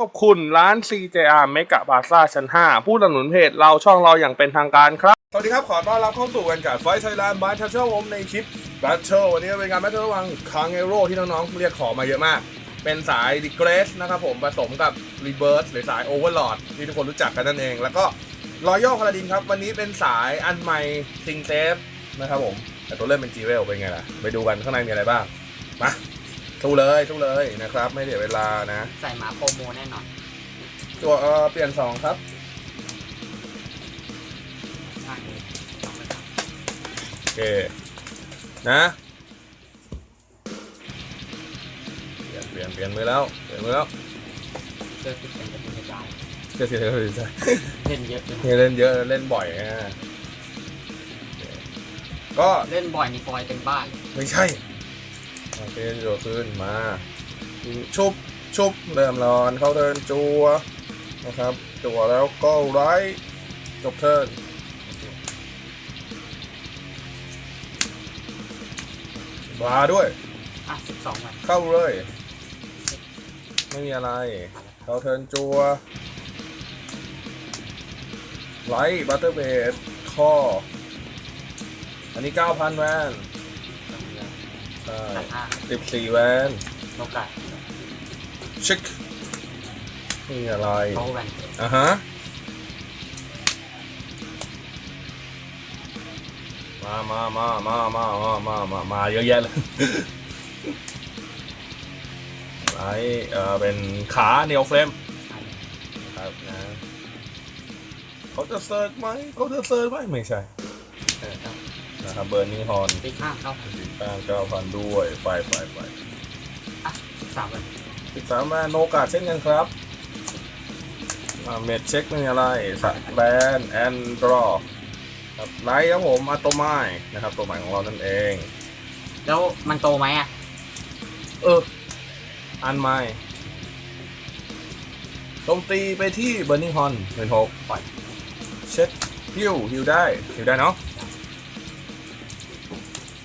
ขอบคุณร้าน CJR เมกะบาซ่าชั้น 5 ผู้สนับสนุนเพจเราช่องเราอย่างเป็นทางการครับ สวัสดีครับ ขอต้อนรับเข้าสู่กันการไฟไทยแลนด์บายทัชเชอร์ผมในคลิปแบทเทิลวันนี้เป็นการแบทเทิลระหว่างคังเอโร่ที่น้องๆเรียกขอมาเยอะมาก เป็นสายดิเกรสนะครับผมผสมกับรีเบิร์สหรือสายโอเวอร์ลอดที่ทุกคนรู้จักกันนั่นเอง แล้วก็รอยัลพาราดินครับ วันนี้เป็นสายอันใหม่ซิงเซฟนะครับผมแต่ตัวเริ่มเป็นจีเวลเป็นไงล่ะไปดูกันข้างในมีอะไรบ้างมา สู้เลยสู้เลยนะครับ ไม่เสียเวลานะใส่หมาโปรโมแน่นอนตัวเออเปลี่ยนสองครับ ใช่สองเลยครับโอเค นะเปลี่ยนเปลี่ยนเปลี่ยนมือแล้วเปลี่ยนมือแล้วเจอติดเป็นกระตุ้นกระจายเสียเสียเสียเสียเสียเล่นเยอะเลยนี่เล่นเยอะเล่นบ่อยอะโอเคก็เล่นบ่อยนี่ฟอยเต็มบ้านเลยไม่ใช่ โอเคโยนขึ้นมาชุบชุบเริ่มร้อนเข้าเทิร์นจัวนะครับจัวแล้วก็ไรจบเทิร์นบาด้วยอะสิบสองวันเข้าเลย ไม่มีอะไร เข้าเทิร์นจัวไลท์บัตเตอร์เบดข้ออันนี้ 9,000แวน ใช่ตัดห้า14แวนโนกาเช็คไม่มีอะไรโตแวนอะฮะมามามามามามามามามาเยอะแยะเลยไลท์เอ่อเป็นขาเนลเฟรมครับนะเขาจะเซิร์ชไหมเขาจะเซิร์ชไหมไม่ใช่เออครับนะครับเบอร์นิงฮอนตีข้างเข้า ตั้งเก้าพันด้วยไปไปไปสิบสามวันสิบสามแมนโนกาเช่นกันครับมาเมดเช็คไม่มีอะไรสัตแบนแอนดรอครับไลท์ครับผมอัตโตไมนะครับ ตัวใหม่ของเรานั่นเอง แล้วมันโตไหมอะ เออ อันใหม่โจมตีไปที่เบอร์นิงฮอนหนึ่งหกปล่อยเช็คฮิวฮิวได้ฮิวได้เนาะ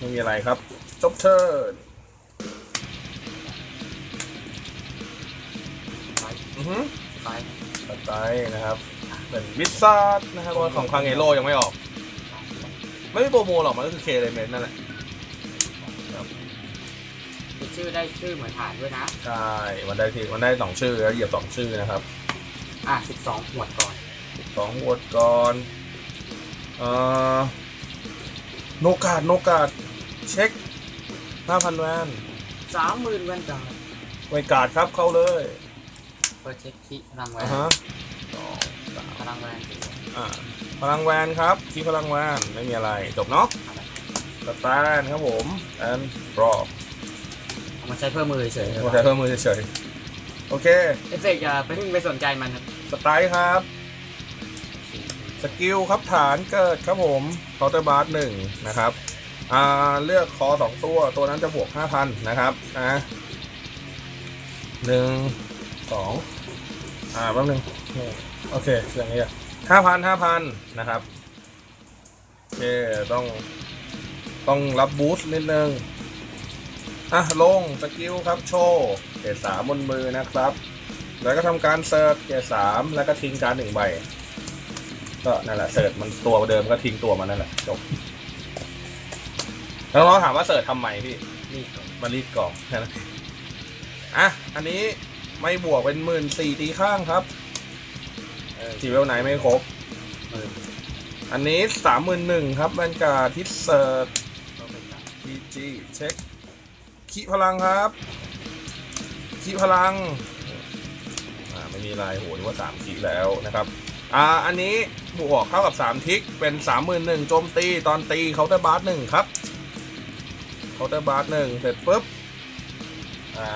ไม่มีอะไรครับ จบเทิร์นไปอือฮึไปตัดไปนะครับเป็นวิซซาร์ดนะครับเพราะว่าของคังเอโร่ยังไม่ออก ไม่มีโปรโมหรอก มันก็คือเคเลเมนนั่นแหละมีชื่อได้ชื่อเหมือนฐานด้วยนะ ใช่มันได้ทีมันได้สองชื่อแล้วเหยียบสองชื่อนะครับ อะสิบสองหวดก่อนสองวดก่อนเอ่อโนกาดโนกาด เช็คห้าพันแวนสามหมื่นแวนดาวไวการ์ดครับเข้าเลยเปิดเช็คที่พลังแวอ่านฮะสองสามพลังแวนอ่าพลังแวนครับคีย์พลังแวนไม่มีอะไรจบเนาะอะไรสแตนครับผมแอนรอเอามาใช้เพื่อมือเฉยหัวใจเพิ่มมือเฉยๆโอเค เอฟเฟกต์อย่าไปเพิ่งไปสนใจมันครับสไตล์ครับ สกิลครับฐานเกิดครับผมเคาน์เตอร์บาร์หนึ่งนะครับ อ่าเลือกคอสองตัวตัวนั้นจะบวกห้าพันนะครับนะหนึ่งสองอ่าแป๊บนึงโอเคอย่างนี้ห้าพันห้าพันนะครับโอเคต้องต้องรับบูสต์นิดนึงอะลงสกิลครับโชว์เกรดสามบนมือนะครับ แล้วก็ทำการเซิร์ฟเกรดสามแล้วก็ทิ้งการหนึ่งใบก็นั่นแหละเสิร์ชมันตัวเดิมก็ทิ้งตัวมันนั่นแหละจบ น้องถามว่าเสิร์ชทำไมพี่นี่ก่อนมารีดกล่องแค่นั้นอะ อันนี้ไม่บวกเป็นหมื่นสี่ตีข้างครับเออจีเวลไหนไม่ครบมืออันนี้สามหมื่นหนึ่งครับแวนการ์ดทิสเซิร์ชโตเป็นแบบพีจีเช็คขีพลังครับขีพลังอ่าไม่มีลายโหนึกว่าสามขีแล้วนะครับอ่าอันนี้บวกเข้ากับ 3 ทิกเป็น 31,000โจมตี ตอนตีเคาน์เตอร์บาร์หนึ่งครับ เคาน์เตอร์บาร์หนึ่งเสร็จปุ๊บอ่า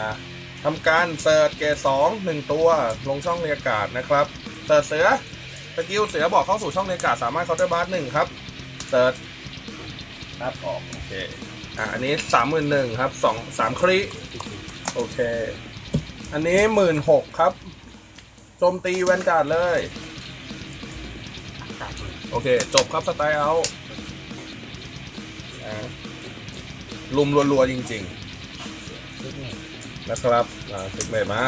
ทำการเสิร์ชเกรดสองหนึ่งตัวลงช่องเรียการ์ดนะครับเสิร์ชเสือสกิลเสือบอกเข้าสู่ช่องเรียการ์ดสามารถเคาน์เตอร์บาร์หนึ่งครับเสิร์ชนับออกโอเคอ่าอันนี้สามหมื่นหนึ่งครับสองสามครีโอเค อันนี้หมื่นหกครับโจมตีแวนการ์ดเลย โอเค จบครับสไตล์เอาอ่า ลุมรัวๆจริงลิกเน็ตๆนะครับอ่าสิบเมตรมา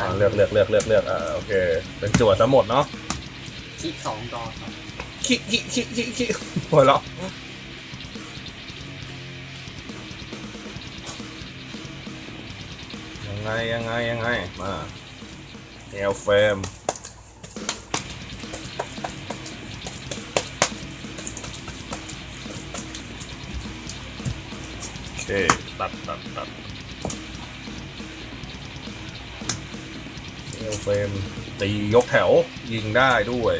อ่าเลือกเลือกเลือกเลือกเลือกอ่าโอเค เป็นจั่วซะหมดเนาะคิดสองดอสองคิคิคิคิคิหัวเราะยังไงยังไงยังไงมาเอลเฟม โอเคตัดตัดตัดเอลเฟมตียกแถวยิงได้ด้วย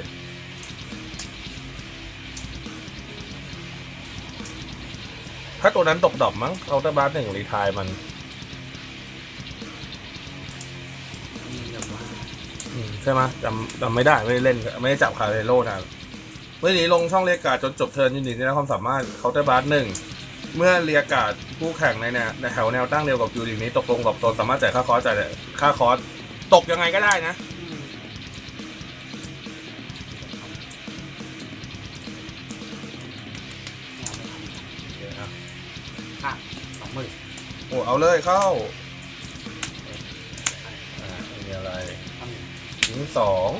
ถ้าตัวนั้นตกดอกมั้งเอาตบาร์หนึ่งรีทายมันใช่ไหมจำจำไม่ได้ไม่ได้เล่น ไม่ได้จับคาเรโลนะเมื่อนี้ลงช่องเรียกาดจนจบเทิร์นยินดีที่ได้ความสามารถเคาน์เตอร์บาร์หนึ่ง เมื่อเรียกการ์ดผู้แข่งในแนวในแถวแนวตั้งเดียวกับยูนิตนี้ ตกลงกับตนสามารถจ่ายค่าคอร์สจ่ายค่าคอร์สตกยังไงก็ได้นะไม่เอาไม่ทำค่ะสองหมื่นโอ้เอาเลยเข้าอ่าไม่มีอะไรทำหนึ่งทิ้งสอง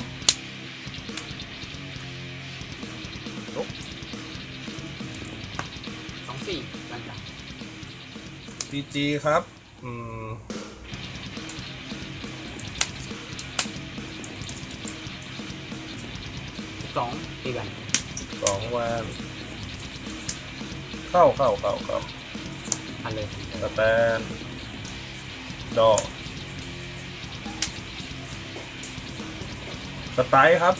พีจีครับ อืมสองตีกันสองวันเข้าเข้าเข้าเข้าพันเลยสแตนดอกสไตล์ครับ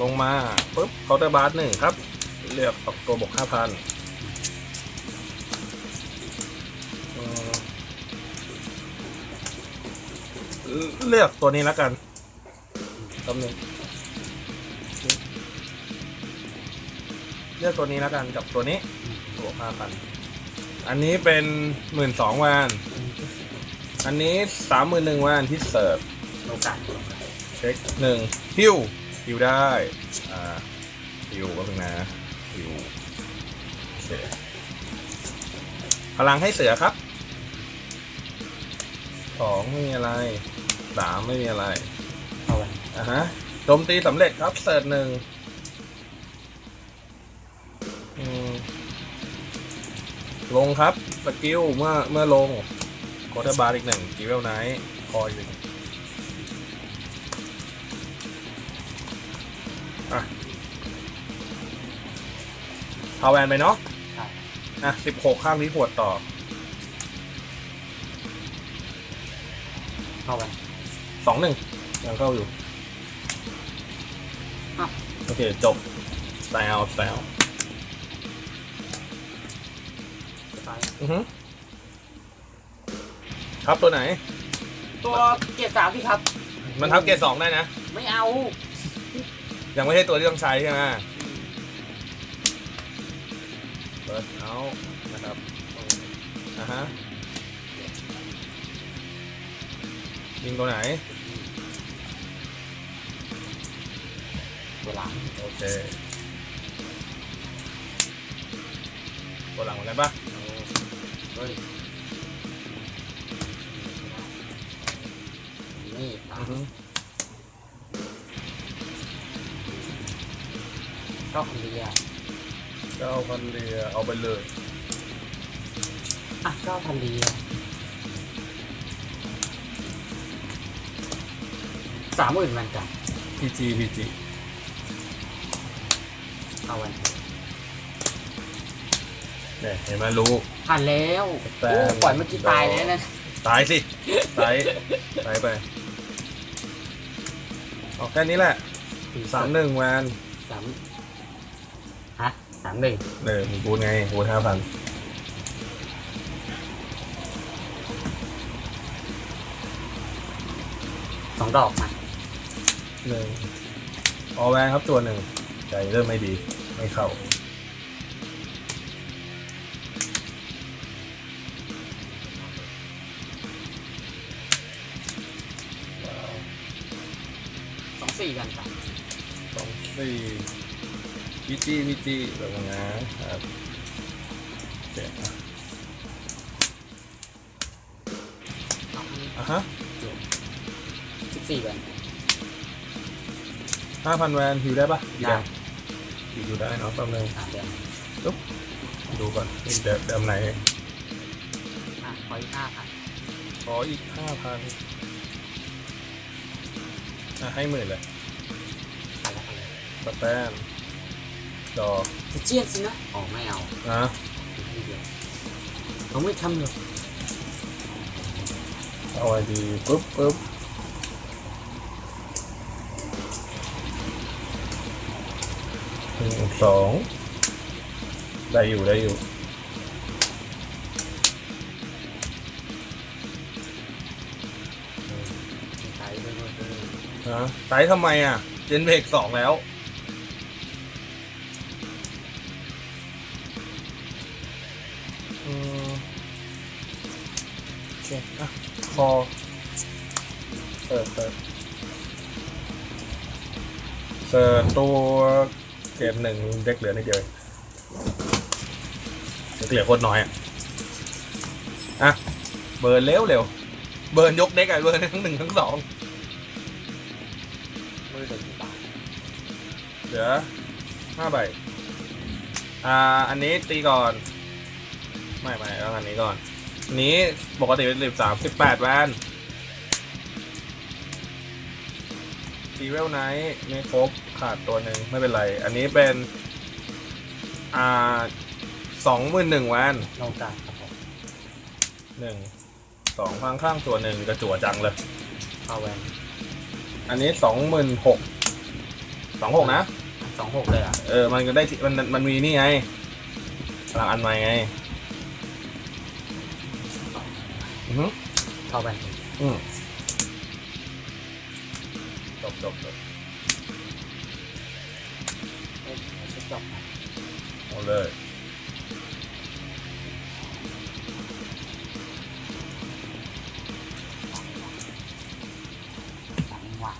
ลงมาปุ๊บเคาน์เตอร์บาร์หนึ่งครับ เลือกออกตัวบวกห้าพัน เลือกตัวนี้แล้วกันคำหนึ่งเลือกตัวนี้แล้วกันกับตัวนี้บวกห้าพันอันนี้เป็นหมื่นสองวานอันนี้สามหมื่นหนึ่งวานที่เสิร์ฟโอกาสเช็คหนึ่งฮิวฮิวได้ อ่าฮิวก็เป็นงนะฮิวโอเคพลังให้เสือครับสองไม่มีอะไร สามไม่มีอะไรเอาไว้อะฮะโจมตีสำเร็จครับเสิร์ฟหนึ่งอืมลงครับสกิลเมื่อเมื่อลงโคเทบาร์อีกหนึ่งกิเวลไนท์คอยหนึ่งอะพาแวนไปเนาะใช่อะสิบหกข้างนี้ปวดต่อเข้าไป สองหนึ่งยังเข้าอยู่อ้าวโอเค จบแซวแซวตายอือฮึครับตัวไหน ตัวเกียร์สามพี่ครับ มันทับเกรดสองได้นะ ไม่เอายังไม่ใช่ตัวที่ต้องใช้ใช่ไหมเปิดเอานะครับอะฮะ ยิงตัวไหน ตัวหลังโอเค ตัวหลังเหมือนกันปะเฮ้ยนี่ตาอือฮึชอบคนเดียวเก้าพันเรียเอาไปเลย อะเก้าพันเดีย สามหมื่นมันกันพีจีพีจีเอาไว้เนี่ยเห็นไหมรู้ ผ่านแล้วแต่ โอ้ปล่อยเมื่อกี้ตายแล้วนะตายสิตายตายไปออกแค่นี้แหละสามหนึ่งแวนสามฮะสามหนึ่งเออมีบูทไงบูทห้าพันสองดอกมา หนึ่งออแวนครับตัวหนึ่งใจเริ่มไม่ดี ไม่เข้าสองสี่กันครับสองสี่พีจีพีจีแบบนี้นะครับโอเคฮะสิบสี่แวน ห้าพันแวนฮิวได้ปะได้ฮิวดูได้เนาะแป๊บนึงสามแวนดูก่อนเดี๋ยวเดี๋ยวไหนอะขออีกห้าพันขออีกห้าพันอะให้หมื่นเลยพันละพันเลยสแตนจอจะเจียนสินะอ๋อไม่เอานะทีเดียวเขาไม่ทำหรอกเอาไอดีปุ๊บปุ๊บ สองได้อยู่ได้อยู่ใช้ด้วยด้วยด้วยนะไซส์ทำไมอะ เจนเบรกสองแล้ว อืมโอเคอะคอเปิดเปิดเสิร์ชตัว เกมหนึ่งเด็กเหลือนิดเดียวเด็กเหลือโคตรน้อยอะอะเบิร์นเร็วเร็วเบิร์นยกเด็กอะเบิร์นทั้งหนึ่งทั้งสองมือเด็กกี่บาทเหลือห้าใบอ่าอันนี้ตีก่อน ไม่ไม่ต้องอันนี้ก่อนอันนี้ปกติเป็นสิบสามสิบแปดแวน ซีเวลไนท์ไม่ครบขาดตัวหนึ่งไม่เป็นไร อันนี้เป็น อ่าสองหมื่นหนึ่งแวนโลกาครับผมหนึ่งสองข้างข้างตัวหนึ่งกระจั่วจังเลยเข้าแวนอันนี้สองหมื่นหกสองหกนะ สองหกเลยอะเออ มันก็ได้ที่มันมันมีนี่ไงพลังอันใหม่ไงอือฮึเข้าแวนอืมจ บจบจบเอ้ยเช็คจบเอาเลยสามว่า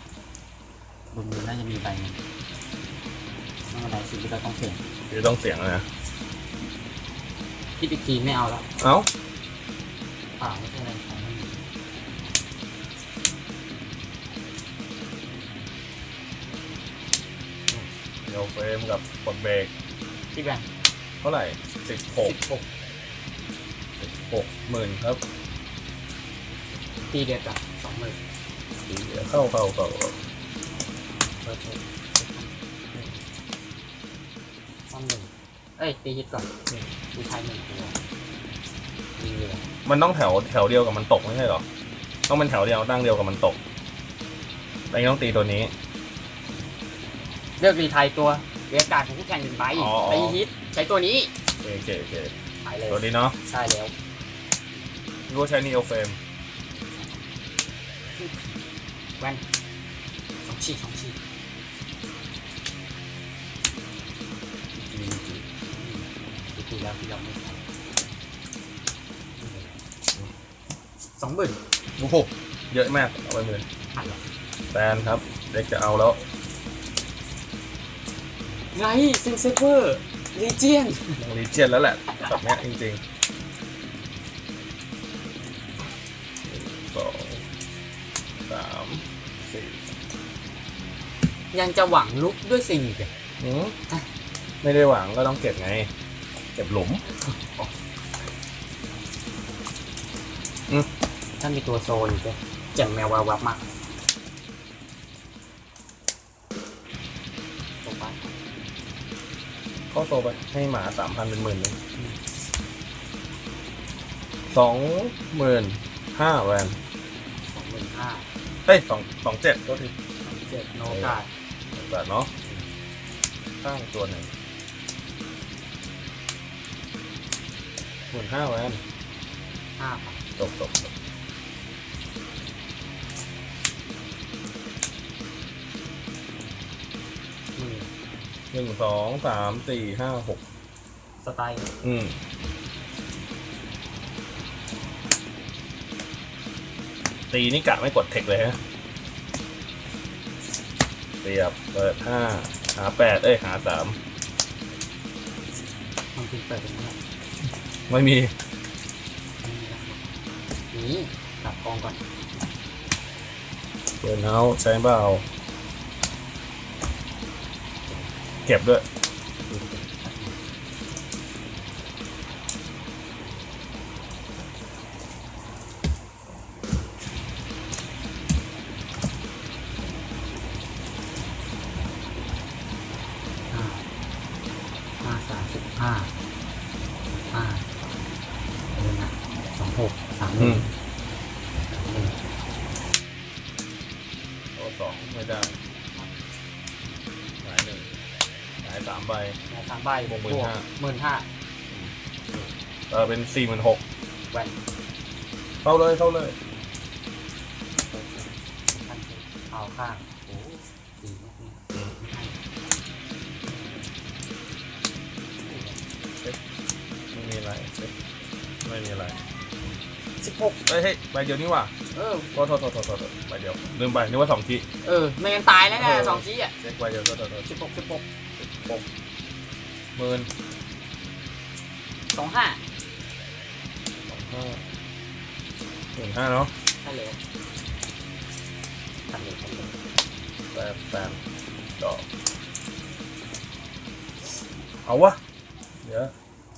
บนมือน่าจะมีใบหนึงไม่เป็นไรสิ่งที่เราต้องเสี่ยงคือต้องเสียงนะคิดอีกทีไม่เอาแล้ว เอ้า เปล่าไม่ใช่อะไร เดี๋ยวเฟรมกับกดเบรกที่แวนเท่าไหร่สิบหกสิบหกหกหมื่นครับตีเดียวกับสองหมื่นเดี๋ยวเข้าเข้าเข้าเปิดเช็คสองหนึ่งเอ้ยตีฮิตก่อนตีไทยหนึ่งตัวมีเหลือมันต้องแถวแถวเดียวกับมันตกไม่ใช่เหรอ ต้องเป็นแถวเดียวตั้งเดียวกับมันตกแต่ยังต้องตีตัวนี้ เลือกรีไทยตัวเรียกการดของคู่แข่งหนึ่งใบอ๋ออ๋อ ตีฮิตใช้ตัวนี้โอเคโอเคไปเลยตัวนี้เนาะใช่แล้วรู้ว่าใช้นีโอเฟรมแว่นสองชีดสองชีดตีตีแล้วที่เราไม่ใช้สองหมื่นโอ้โหเยอะมากเอาไปหมื่นพันหรอแตนครับ เด็กจะเอาแล้ว ไงเซนเซเวอร์ลีเจียนรีเจียนแล้วแหละแบบเนี้ยจริงๆสองสามสี่ยังจะหวังลุกด้วยสิ่งอีกเหรอหืมไม่ได้หวังก็ต้องเก็บไง เก็บหลุมถ้ามีตัวโซนอีกเลยแจ่มแมววาววับมาก เข้าโซไปให้หมาสามพันเป็นหมื่นเลยสองหมื่นห้าแวนสองหมื่นห้าเฮ้ยสองสองเจ็ดก็ทีเจ็ดโนกาดแบบเนาะข้างตัวหนึ่งหมื่นห้าแวนห้าพันจบจบจบ นึ่งสองสามสี่ห้าหกสไตล์อืมตีนี่กะไม่กดเทคเลยฮะเสียบเปิดห้าหาแปดเอ้ยหาสามมันคือเปิดเป็นเท่าไหร่ไม่มีนี่กลับกองก่อนเปิดเฮาใช้เปล่า เก็บด้วยห้าห้าสามสิบห้าห้าเดี๋ยวนะสองหกสามหอืนึ่งมหนึ่งโอ้สองไม่ได้ายสามใบแล้วสามใบบวกหมื่นห้า หมื่นห้าเออเป็นสี่หมื่นหกแหวนเข้าเลยเข้าเลยพันสิเอาข้างโอ้สี่ไม่มีไม่ให้ไม่มีอะไรเช็คไม่มีอะไรสิบหกเฮ้ยเฮ้ยใบเดียวนี่ว่ะเออโทษโทษโทษโทษโทษใบเดียวลืมไปนึกว่าสองที เออไม่งั้นตายแล้วนะสองชี้อะเช็คใบเดียวโทษโทษโทษสิบหกสิบหก หกหมื่นสองห้าสองห้าหมื่นห้าเนาะใช่เลยทำเลยทำเลยแปดแปดดอกเอาวะเดี๋ยว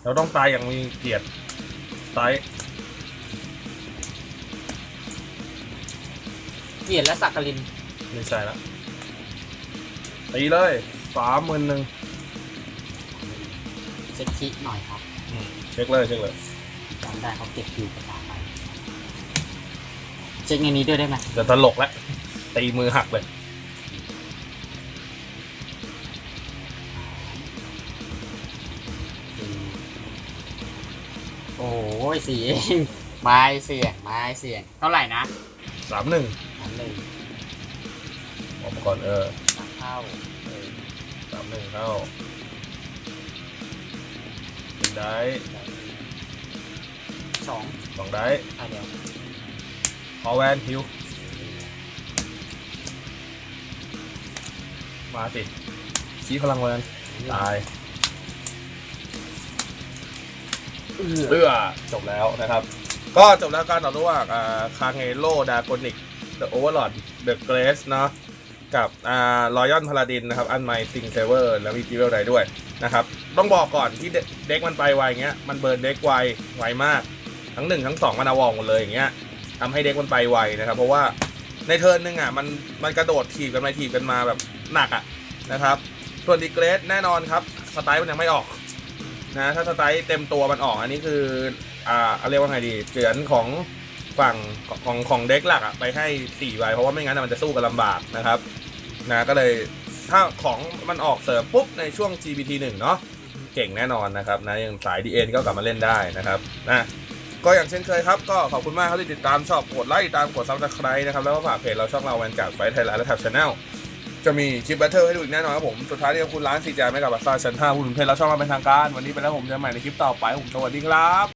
เราต้องตายอย่างมีเกียรติตายเกียรติและสักกลิน ไม่ใช่ละตีเลยสามหมื่นหนึ่งเช็คคิหน่อยครับเช็คเลยเช็คเลยจำได้เขาเก็บคิวกระดาษไปเช็คในนี้ด้วยได้ไหมจะตลกแล้วตีมือหักเลย โอ้ยสี่เองไม้เสี่ยงไม้เสี่ยงเท่าไหร่นะสามหนึ่งอันหนึ่งออกมาก่อนเออสามเท่าสามหนึ่งเข้าหนึ่ง ได้สองสองได้ใช่เดียวพอแวนฮิวมาสิชี้พลังแวนตายเออเอื้อจบแล้วนะครับ ก็จบแล้วการต่อระหว่างอ่าคางเอโลดากอนิกเดอะโอเวอร์ลอดเดอะเกรสเนาะกับอ่ารอยอนพาลาดินนะครับ อันไมซิงเซเวอร์ แล้วมีจิเวลไดด้วยนะครับ ต้องบอกก่อนที่เด็กมันไปไวอย่างเงี้ยมันเบิร์นเด็กไวไวมาก ทั้งหนึ่งทั้งสองมันเอาวองหมดเลยอย่างเงี้ยทำให้เด็กมันไปไวนะครับ เพราะว่าในเทิร์นหนึ่งอะมันมันกระโดดถีบกันไปถีบกันมาแบบหนักอะนะครับ ส่วนดีเกรสแน่นอนครับสไตล์มันยังไม่ออกนะถ้าสไตล์เต็มตัวมันออกอันนี้คืออ่าเรียกว่าไงดีเฉือนของฝั่งของของเด็กหลักอะไปให้4ใบเพราะว่าไม่งั้นมันจะสู้กันลำบากนะครับนะก็เลยถ้าของมันออกเสริมปุ๊บในช่วง GPT 1 เนาะ เก่งแน่นอนนะครับนะยังสายดีเอ็นก็กลับมาเล่นได้นะครับนะก็อย่างเช่นเคยครับ ก็ขอบคุณมากครับที่ติดตามชอบกดไลค์ติดตามกดซับสไครต์นะครับ แล้วก็ฝากเพจเราช่องเราแวนการ์ดไฟไทยแลนด์และแท็บชาแนลจะมีคลิปแบทเทิลให้ดูอีกแน่นอนครับผม สุดท้ายนี้ขอบคุณร้านซีจาไม่กับบัตซ่าชั้น5ผู้ถึงเพจเราช่องเราเป็นทางการ วันนี้ไปแล้วผมจะใหม่ในคลิปต่อไปผมสวัสดีครับ